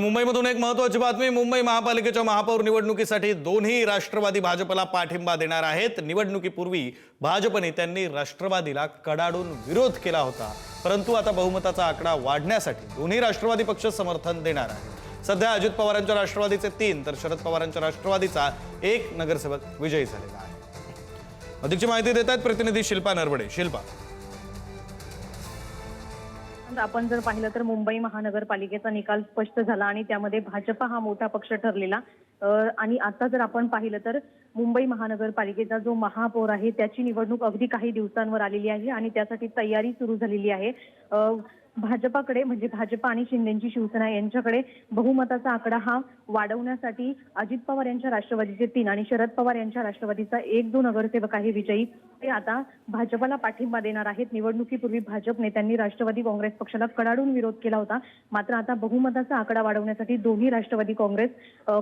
मुंबईमधून एक महत्वाची बातमी मुंबई महापालिकेच्या महापौर निवडणुकीसाठी दोन्ही राष्ट्रवादी भाजपला पाठिंबा देणार आहेत. निवडणुकीपूर्वी भाजप नेत्यांनी राष्ट्रवादीला कडाडून विरोध केला होता. परंतु आता बहुमताचा आकडा वाढण्यासाठी दोन्ही राष्ट्रवादी पक्ष समर्थन देणार आहे सध्या अजित पवारांच्या राष्ट्रवादीचे तीन तर शरद पवारांच्या राष्ट्रवादीचा एक नगरसेवक विजयी झालेला आहे. अधिकची माहिती देत आहेत प्रतिनिधी शिल्पा नरवडे. शिल्पा. आपण जर पाहिलं तर मुंबई महानगरपालिकेचा निकाल स्पष्ट झाला आणि त्यामध्ये भाजपा हा मोठा पक्ष ठरलेला. आणि आता जर आपण पाहिलं तर मुंबई महानगरपालिकेचा जो महापौर आहे त्याची निवडणूक अगदी काही दिवसांवर आलेली आहे आणि त्यासाठी तयारी सुरू झालेली आहे. भाजपाकडे म्हणजे भाजपा आणि शिंदेची शिवसेना यांच्याकडे बहुमताचा आकडा हा वाढवण्यासाठी अजित पवार यांच्या राष्ट्रवादीचे तीन आणि शरद पवार यांच्या राष्ट्रवादीचा एक दोन नगरसेवक आहे विजयी. ते आता भाजपाला पाठिंबा देणार आहेत. निवडणुकीपूर्वी भाजप नेत्यांनी राष्ट्रवादी काँग्रेस पक्षाला कडाडून विरोध केला होता. मात्र आता बहुमताचा आकडा वाढवण्यासाठी दोन्ही राष्ट्रवादी काँग्रेस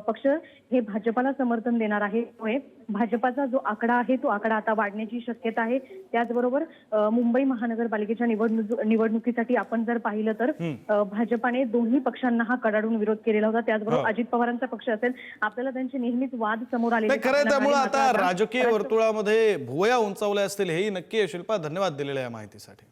पक्ष हे भाजपाला समर्थन देणार आहे त्यामुळे भाजपाचा जो आकडा आहे तो आकडा आता वाढण्याची शक्यता आहे. त्याचबरोबर मुंबई महानगरपालिकेच्या निवडणुकीसाठी आपण जर पाहिलं तर भाजपाने दोन्ही पक्षांना हा कडाडून विरोध केलेला होता त्याचबरोबर. अजित पवारांचा पक्ष असेल आपल्याला त्यांचे नेहमीच वाद समोर नाही खरं त्यामुळे. आता राजकीय वर्तुळामध्ये भुवया उंचावल्या असतील हेही नक्की शिल्पा धन्यवाद दिलेल्या या माहितीसाठी